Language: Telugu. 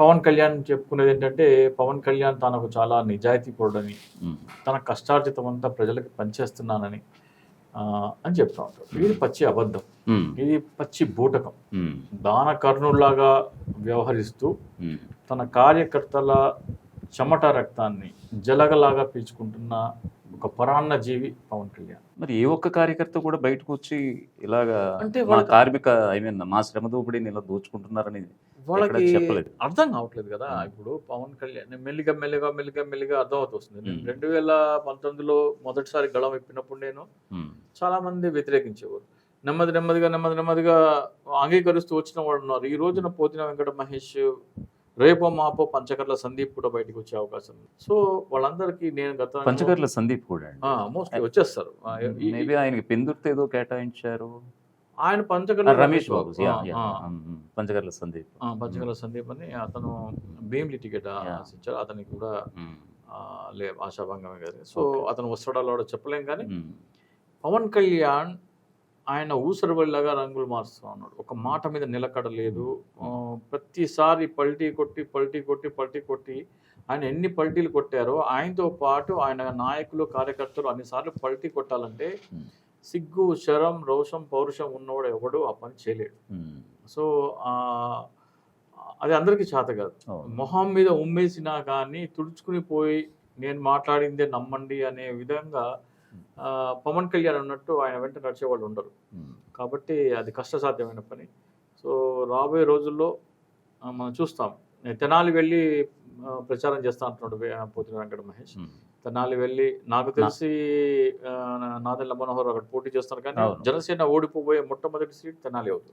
పవన్ కళ్యాణ్ చెప్పుకునేది ఏంటంటే పవన్ కళ్యాణ్ తనకు చాలా నిజాయితీ ఉమ్, తన కష్టార్జితం అంతా ప్రజలకు పనిచేస్తున్నానని అని చెప్తా ఉంటాడు. ఇది పచ్చి అబద్ధం. ఇది పచ్చి బూటకం. దాన కర్ణుల్లాగా వ్యవహరిస్తూ తన కార్యకర్తల చెమట రక్తాన్ని జలగలాగా పీల్చుకుంటున్న ఒక పరాన్న జీవి పవన్ కళ్యాణ్ మరి ఏ ఒక్క కార్యకర్త కూడా బయటకు వచ్చి ఇలాగా అంటే మా వాళ్ళకి- కార్మిక ఐ మీన్ మా శ్రమ దోపిడీని ఇలా దోచుకుంటున్నారని వాళ్ళకి చెప్పలేదు. అర్థం కావట్లేదు కదా. ఇప్పుడు పవన్ కళ్యాణ్ మెల్లిగా మెల్లిగా మెల్లిగా మెల్లిగా అర్థం అవుతుంది నేను. రెండు వేల పంతొమ్మిదిలో మొదటిసారి గళం విప్పినప్పుడు నేను చాలా మంది వ్యతిరేకించేవారు నెమ్మది నెమ్మదిగా నెమ్మది నెమ్మదిగా అంగీకరిస్తూ వచ్చిన వాళ్ళు ఉన్నారు ఈ రోజున పోతిన వెంకట మహేష్ రేపో మాపో పంచకర్ల సందీప్ కూడా బయటకు వచ్చే అవకాశం ఉంది. సో వాళ్ళందరికీ నేను గత పంచకర్ల సందీప్ కూడా మోస్ట్లీ వచ్చేస్తారు. మేబీ ఆయనకి పెందుర్తి ఏదో కేటాయించారు. ఆయన పంచకర్ల రమేష్ బాబు పంచకర్ల సందీప్. పంచకర్ల సందీప్ అని అతను భీమ్లీ టికెట్. ఆశించారు. అతనికి కూడా లే ఆశాభంగమే కదా సో. అతను వస్తాడో కూడా చెప్పలేం కానీ పవన్ కళ్యాణ్ ఆయన ఊసరవెళ్ళగా రంగులు మారుస్తూ ఉన్నాడు. ఒక మాట మీద నిలకడ లేదు ఆ, ప్రతిసారి పల్టీ కొట్టి పల్టీ కొట్టి పల్టీ కొట్టి ఆయన ఎన్ని పల్టీలు కొట్టారో ఆయనతో పాటు ఆయన నాయకులు కార్యకర్తలు అన్నిసార్లు పల్టీ కొట్టాలంటే. సిగ్గు శరం రోషం పౌరుషం ఉన్నవాడు ఎవడు ఆ పని చేయలేడు. సో అది అందరికీ చేత కాదు. మొహం మీద ఉమ్మేసినా కానీ తుడుచుకుని పోయి నేను మాట్లాడిందే నమ్మండి అనే విధంగా పవన్ కళ్యాణ్ అన్నట్టు ఆయన వెంట నడిచేవాళ్ళు ఉండరు. కాబట్టి అది కష్టసాధ్యమైన పని. సో రాబోయే రోజుల్లో మనం చూస్తాం. నేను తెనాలి వెళ్ళి ప్రచారం చేస్తా అంటున్నాడు పోతిన వెంకట మహేష్. తెనాలి వెళ్ళి నాకు తెలిసి ఆ, నాదెళ్ళ మనోహర్ అక్కడ పోటీ చేస్తారు కానీ. జనసేన ఓడిపోబోయే మొట్టమొదటి సీట్ తెనాలి అవుతుంది.